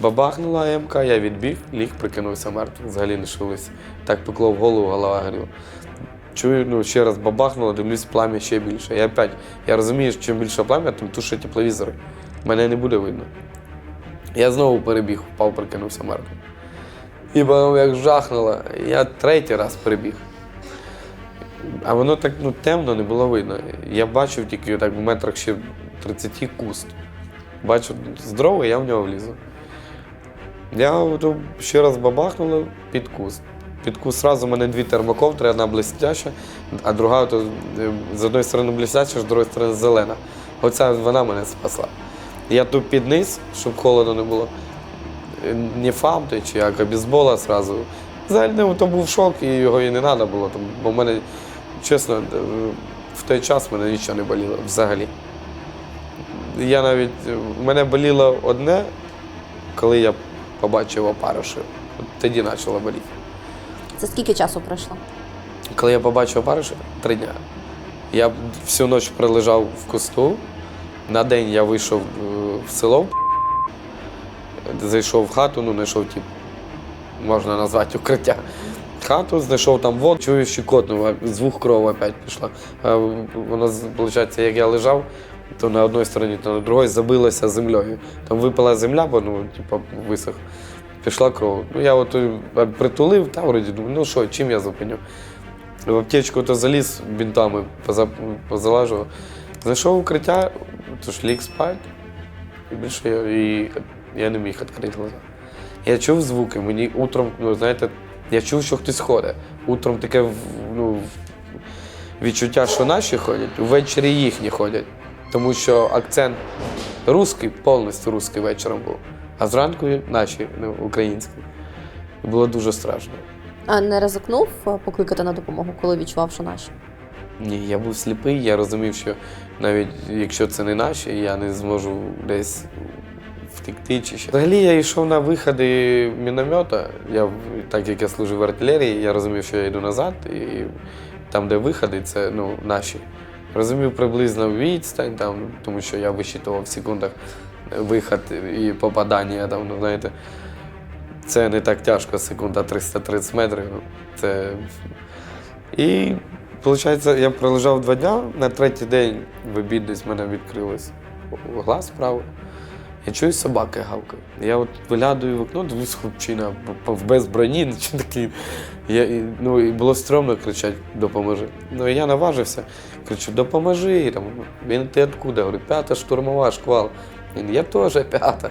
Бабахнула МК, я відбіг, ліг, прикинувся мертвий, взагалі не шевелився. Так пекло в голову, голова горіла. Чую, ну ще раз бабахнуло, дивлюсь, плам'я ще більше. Я опять, я розумію, що чим більше плам'я, тим туше тепловізори. Мене не буде видно. Я знову перебіг, впав, прикинувся мертвим. І потім як жахнуло, я третій раз перебіг. А воно так ну, темно не було видно. Я бачив тільки так в метрах ще 30 куст. Бачу, здоровий, я в нього влізу. Я ще раз бабахнуло під куст. Під куст зразу в мене дві термоковтри, одна блестяща, а друга то, е, з одної сторони блестяща, з другої сторони зелена. Оця вона мене спасла. Я тут під низ, щоб холодно не було. Е, Не фамти чи як, а бейсбола зразу. Взагалі ну, то був шок, і його і не треба було. Бо в мене, чесно, е, в той час мене нічого не боліло взагалі. Я навіть, мене боліло одне, коли я побачив опариші. Тоді почало боліти. Це скільки часу пройшло? Коли я побачив опариші, три дня. Я всю ніч пролежав в кусту. На день я вийшов е, в село, зайшов в хату, ну знайшов ті, можна назвати укриття. Хату, знайшов там воду, чую щекотну, звук крові опять пішла. А Воно, виходить, як я лежав, то на одній стороні, то на другій забилося землею. Там випала земля, бо ну, типу, висох. Пішла кров. Ну, я от е, притулив, та вроді думаю, ну що, чим я зупиню? В аптечку то заліз бінтами, поза- позалажував. Знайшов укриття, тож ліг спать. І більше я, і я не міг відкрити глаза. Я чув звуки, мені утром, ну знаєте, я чув, що хтось ходить. Утром таке ну, відчуття, що наші ходять, ввечері їхні ходять. Тому що акцент русський, повністю русський вечором був. А зранку наші, ну, українські. Було дуже страшно. А не ризикнув е, покликати на допомогу, коли відчував, що наші? Ні, я був сліпий, я розумів, що навіть якщо це не наші, я не зможу десь втекти чи ще. Взагалі я йшов на виходи міномета. Я, так як я служив в артилерії, я розумів, що я йду назад, і там, де виходи, це ну, наші. Розумів приблизно відстань, там, тому що я висчитував в секундах виход і попадання. Там, ну, знаєте, це не так тяжко, секунда 330 метрів. Це... І виходить, я пролежав два дні, на третій день в обід десь мене відкрилось глаз справа. Я чую, собаки гавкають. Я от виглядаю в окно, дивлюсь хлопчина в без броні, ну, чи такий. Я, ну, і було стрьомно кричати допоможи. Ну і я наважився, кричу, допоможи. Там, він ти откуда? Говорю, п'ята штурмова шквал. Він, я теж п'ята.